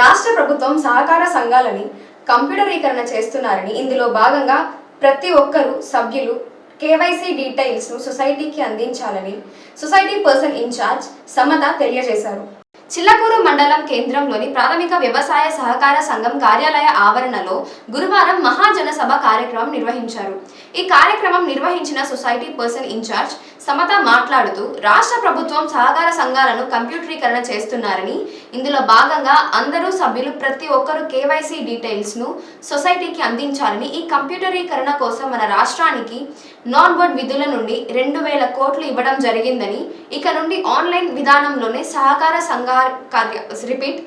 రాష్ట్ర ప్రభుత్వం సహకార సంఘాలని కంప్యూటరీకరణ చేస్తున్నారని ఇందులో భాగంగా ప్రతి ఒక్కరూ సభ్యులు కేవైసీ డీటెయిల్స్ను సొసైటీకి అందించాలని సొసైటీ పర్సన్ ఇన్ఛార్జ్ సమత తెలియజేశారు. చిల్లకూరు మండలం కేంద్రంలోని ప్రాథమిక వ్యవసాయ సహకార సంఘం కార్యాలయ ఆవరణలో గురువారం మహాజన సభ కార్యక్రమం నిర్వహించారు. ఈ కార్యక్రమం నిర్వహించిన సొసైటీ పర్సన్ ఇన్ఛార్జ్ సమత మాట్లాడుతూ రాష్ట్ర ప్రభుత్వం సహకార సంఘాలను కంప్యూటరీకరణ చేస్తున్నారని ఇందులో భాగంగా అందరూ సభ్యులు ప్రతి ఒక్కరూ కేవైసీ డీటెయిల్స్ను సొసైటీకి అందించాలని ఈ కంప్యూటరీకరణ కోసం మన రాష్ట్రానికి నాన్ బోర్డ్ విధుల నుండి రెండు వేల కోట్లు ఇవ్వడం జరిగిందని ఇక నుండి ఆన్లైన్ విధానంలోనే సహకార సంఘ కార్య రిపీట్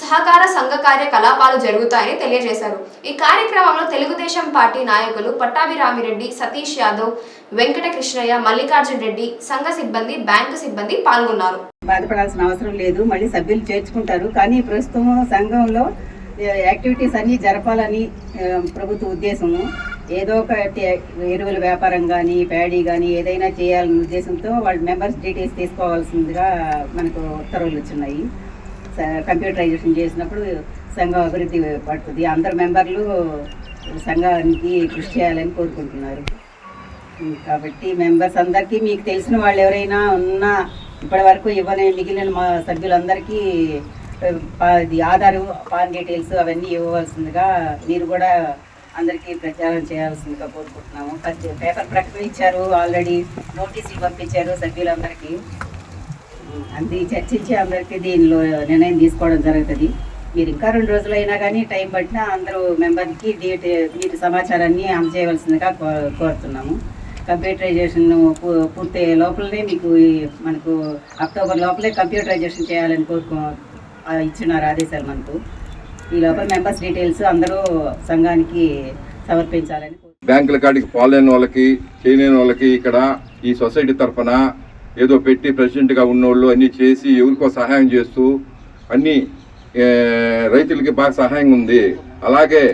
సహకార సంఘ కార్యకలాపాలు జరుగుతాయని తెలియజేశారు. ఈ కార్యక్రమంలో తెలుగుదేశం పార్టీ నాయకులు పట్టాభిరామిరెడ్డి సతీష్ యాదవ్ వెంకట కృష్ణయ్య మల్లికార్జున్ రెడ్డి సంఘ సిబ్బంది బ్యాంకు సిబ్బంది పాల్గొన్నారు. బాధపడాల్సిన అవసరం లేదు మళ్ళీ సభ్యులు చేర్చుకుంటారు. కానీ ప్రస్తుతం సంఘంలో యాక్టివిటీస్ అన్ని జరపాలని ప్రభుత్వ ఉద్దేశము. ఏదో ఒక ఎరువుల వ్యాపారం కానీ ప్యాడీ కానీ ఏదైనా చేయాలనే ఉద్దేశంతో వాళ్ళ మెంబర్స్ డీటెయిల్స్ తీసుకోవాల్సిందిగా మనకు ఉత్తర్వులు వచ్చినాయి. స- కంప్యూటరైజేషన్ చేసినప్పుడు సంఘం అభివృద్ధి పడుతుంది. అందరు మెంబర్లు సంఘానికి కృషి చేయాలని కోరుకుంటున్నారు. కాబట్టి మెంబర్స్ అందరికీ మీకు తెలిసిన వాళ్ళు ఎవరైనా ఉన్నా ఇప్పటి వరకు ఇవ్వని మిగిలిన మా సభ్యులందరికీ పా- ఆధారు పాన్ డీటెయిల్స్ అవన్నీ ఇవ్వవలసిందిగా మీరు కూడా అందరికీ ప్రచారం చేయాల్సిందిగా కోరుకుంటున్నాము. ఫస్ట్ పేపర్ ప్రకటన ఇచ్చారు ఆల్రెడీ నోటీసులు పంపించారు సభ్యులందరికీ. అది చర్చించి అందరికీ దీనిలో నిర్ణయం తీసుకోవడం జరుగుతుంది. మీరు ఇంకా రెండు రోజులైనా కానీ టైం పట్టినా అందరూ మెంబర్కి డేట్ మీరు సమాచారాన్ని అందజేయవలసిందిగా కో- కోరుతున్నాము. కంప్యూటరైజేషన్ పూ- లోపలనే మీకు మనకు అక్టోబర్ లోపలే కంప్యూటరైజేషన్ చేయాలని కోరుకో ఇచ్చినారు ఆదేశాలు మనకు. ఈ లోపల మెంబర్స్ డీటెయిల్స్ అందరూ సంఘానికి సమర్పించాలని బ్యాంకుల కాడికి పోలేని వాళ్ళకి చేయలేని వాళ్ళకి ఇక్కడ ఈ సొసైటీ తరఫున ఏదో పెట్టి ప్రెసిడెంట్గా ఉన్నోళ్ళు అన్నీ చేసి ఎవరికో సహాయం చేస్తూ అన్నీ రైతులకి బాగా సహాయం ఉంది. అలాగే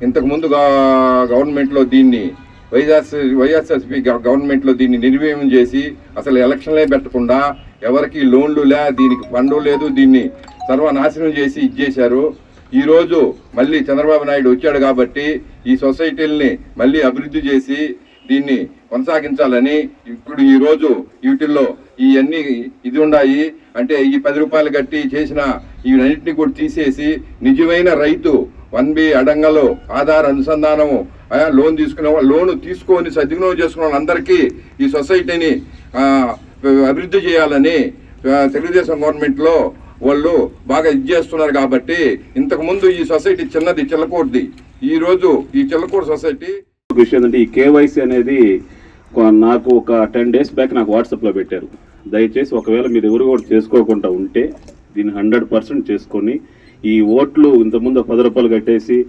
ఇంతకుముందు గవర్నమెంట్లో దీన్ని వైఎస్ వైఎస్ఆర్సీపీ గవర్నమెంట్లో దీన్ని నిర్వీర్యం చేసి అసలు ఎలక్షన్లే పెట్టకుండా ఎవరికి లోన్లు లే దీనికి ఫండు లేదు దీన్ని సర్వనాశనం చేసి ఇచ్చేశారు. ఈరోజు మళ్ళీ చంద్రబాబు నాయుడు వచ్చాడు కాబట్టి ఈ సొసైటీల్ని మళ్ళీ అభివృద్ధి చేసి దీన్ని కొనసాగించాలని ఇప్పుడు ఈరోజు వీటిల్లో ఇవన్నీ ఇది ఉన్నాయి అంటే ఈ పది రూపాయలు కట్టి చేసిన ఇవన్నింటినీ కూడా తీసేసి నిజమైన రైతు వన్ బి అడంగలో ఆధార్ అనుసంధానము లోన్ తీసుకునే లోన్ తీసుకొని సద్వినియోగం చేసుకున్న వాళ్ళందరికీ ఈ సొసైటీని అభివృద్ధి చేయాలని తెలుగుదేశం గవర్నమెంట్లో వాళ్ళు బాగా ఇది చేస్తున్నారు కాబట్టి ఇంతకుముందు ఈ సొసైటీ చిన్నది చిల్లకూడది ఈరోజు ఈ చిల్లకూడ సొసైటీ విషయం ఏంటంటే ఈ కేవైసీ అనేది నాకు ఒక టెన్ డేస్ బ్యాక్ నాకు వాట్సాప్లో పెట్టారు. దయచేసి ఒకవేళ మీరు ఎవరు కూడా చేసుకోకుండా ఉంటే దీన్ని హండ్రెడ్ పర్సెంట్ చేసుకొని ఈ ఓట్లు ఇంతకుముందు పది రూపాయలు కట్టేసి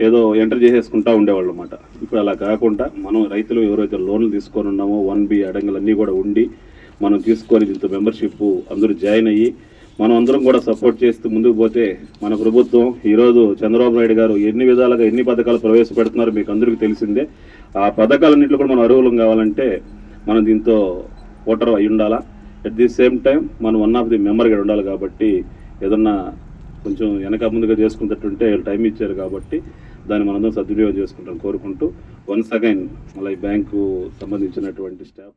ఏదో ఎంటర్ చేసేసుకుంటా ఉండేవాళ్ళు అనమాట ఇప్పుడు అలా కాకుండా మనం రైతులు ఎవరైతే లోన్లు తీసుకొని ఉన్నామో వన్ బి అడంగులు అన్నీ కూడా ఉండి మనం తీసుకొని దీంతో మెంబర్షిప్ అందరూ జాయిన్ అయ్యి మనం అందరం కూడా సపోర్ట్ చేస్తూ ముందుకు పోతే మన ప్రభుత్వం ఈరోజు చంద్రబాబు నాయుడు గారు ఎన్ని విధాలుగా ఎన్ని పథకాలు ప్రవేశపెడుతున్నారో మీకు అందరికీ తెలిసిందే. ఆ పథకాలన్నింటిలో కూడా మనం అర్హులం కావాలంటే మనం దీంతో ఓటర్ అయి ఉండాలా? అట్ ది సేమ్ టైం మనం వన్ ఆఫ్ ది మెంబర్గా ఉండాలి కాబట్టి ఏదన్నా కొంచెం వెనక ముందుగా చేసుకున్నట్టుంటే టైం ఇచ్చారు కాబట్టి దాన్ని మనందరం సద్వినియోగం చేసుకుంటాం కోరుకుంటూ. వన్స్ అగైన్ మళ్ళీ బ్యాంకు సంబంధించినటువంటి స్టాఫ్